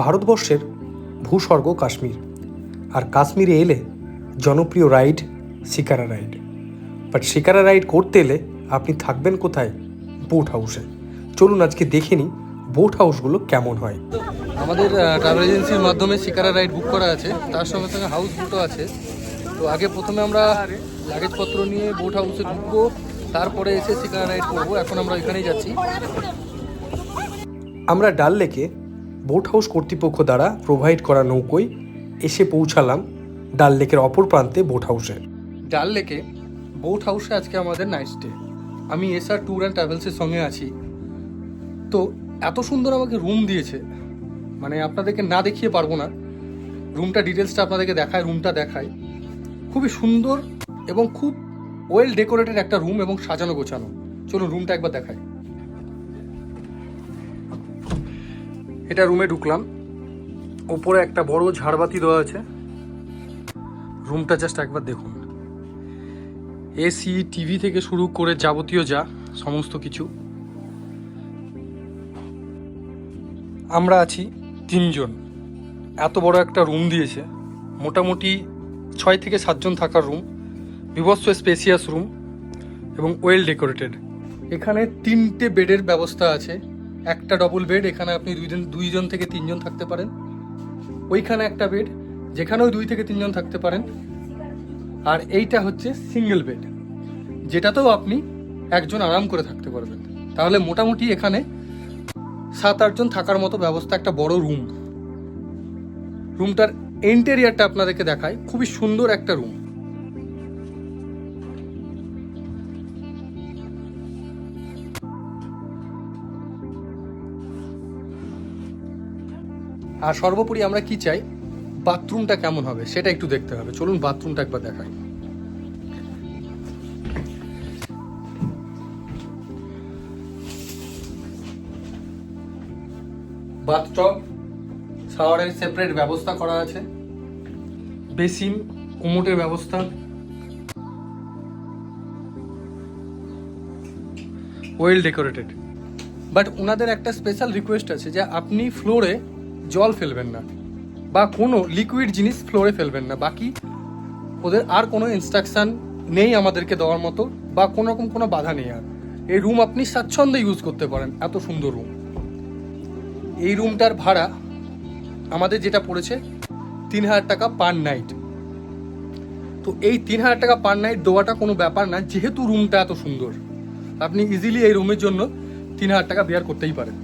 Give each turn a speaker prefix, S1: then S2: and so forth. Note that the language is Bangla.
S1: ভারতবর্ষের ভূস্বর্গ কাশ্মীর। আর কাশ্মীরে এলে জনপ্রিয় ride shikara ride. But shikara ride করতে এলে আপনি থাকবেন কোথায়? বোট হাউসে চলুন আজকে দেখে নিই বোট হাউসগুলো কেমন হয়।
S2: আমাদের ট্রাভেল এজেন্সির মাধ্যমে শিকারা রাইড বুক করা আছে। তার সঙ্গে সঙ্গে হাউস বুটও আছে। তো আগে প্রথমে আমরা লাগেজপত্র নিয়ে বোট হাউসে ঢুকবো। তারপরে এসে শিকারা রাইড করব। এখন আমরা এখানেই যাচ্ছি।
S1: আমরা ডাল লেকে বোট হাউস কর্তৃপক্ষ দ্বারা প্রোভাইড করা নৌকোয় এসে পৌঁছালাম ডাল লেকের অপর প্রান্তে বোট হাউসে।
S2: ডাল লেকে বোট হাউসে আজকে আমাদের নাইট স্টে আমি এসআর ট্যুর অ্যান্ড ট্রাভেলসের সঙ্গে আছি। তো এত সুন্দর আমাকে রুম দিয়েছে। মানে আপনাদেরকে না দেখিয়ে পারব না। রুমটা ডিটেলসটা আপনাদেরকে দেখায় রুমটা দেখায়। খুবই সুন্দর এবং খুব ওয়েল ডেকোরেটেড একটা রুম এবং সাজানো গোছানো চলুন রুমটা একবার দেখায় এটা রুমে ঢুকলাম। ওপরে একটা বড় ঝাড়বাতি দেওয়া আছে। রুমটা জাস্ট একবার দেখুন। এসি টিভি থেকে শুরু করে যাবতীয় যা, সমস্ত কিছু। আমরা আছি তিনজন। এত বড় একটা রুম দিয়েছে। মোটামুটি ছয় থেকে সাতজন থাকার রুম বিভৎস স্পেসিয়াস রুম এবং ওয়েল ডেকোরেটেড এখানে তিনটে বেডের ব্যবস্থা আছে। একটা ডবল বেড এখানে আপনি দুইজন দুইজন থেকে তিনজন থাকতে পারেন। ওইখানে একটা বেড যেখানেও দুই থেকে তিনজন থাকতে পারেন। আর এইটা হচ্ছে সিঙ্গেল বেড যেটাতেও আপনি একজন আরাম করে থাকতে পারবেন। তাহলে মোটামুটি এখানে সাত, আটজন থাকার মতো ব্যবস্থা, একটা বড় রুম রুমটার ইন্টেরিয়ারটা আপনাদেরকে দেখায় খুবই সুন্দর একটা রুম আর সর্বোপরি আমরা কি চাই? বাথরুমটা কেমন হবে? সেটা একটু দেখতে হবে। চলুন বাথরুমটা একবার দেখাই। বাথটব, শাওয়ারের সেপারেট ব্যবস্থা করা আছে। বেসিন, কোমোটের ব্যবস্থা। Well decorated. বাট ওনাদের একটা স্পেশাল রিকোয়েস্ট আছে যে, আপনি ফ্লোরে জল ফেলবেন না বা কোনো লিকুইড জিনিস ফ্লোরে ফেলবেন না। বাকি ওদের আর কোনো ইনস্ট্রাকশন নেই আমাদেরকে দেওয়ার মতো বা কোনো রকম কোনো বাধা নেই আর। এই রুম আপনি স্বাচ্ছন্দ্যে ইউজ করতে পারেন, এত সুন্দর রুম এই রুমটার ভাড়া আমাদের যেটা পড়েছে তিন হাজার টাকা পার নাইট তো এই তিন হাজার টাকা পার নাইট দেওয়াটা কোনো ব্যাপার না, যেহেতু রুমটা এত সুন্দর, আপনি ইজিলি এই রুমের জন্য তিন হাজার টাকা বেয়ার করতেই পারেন।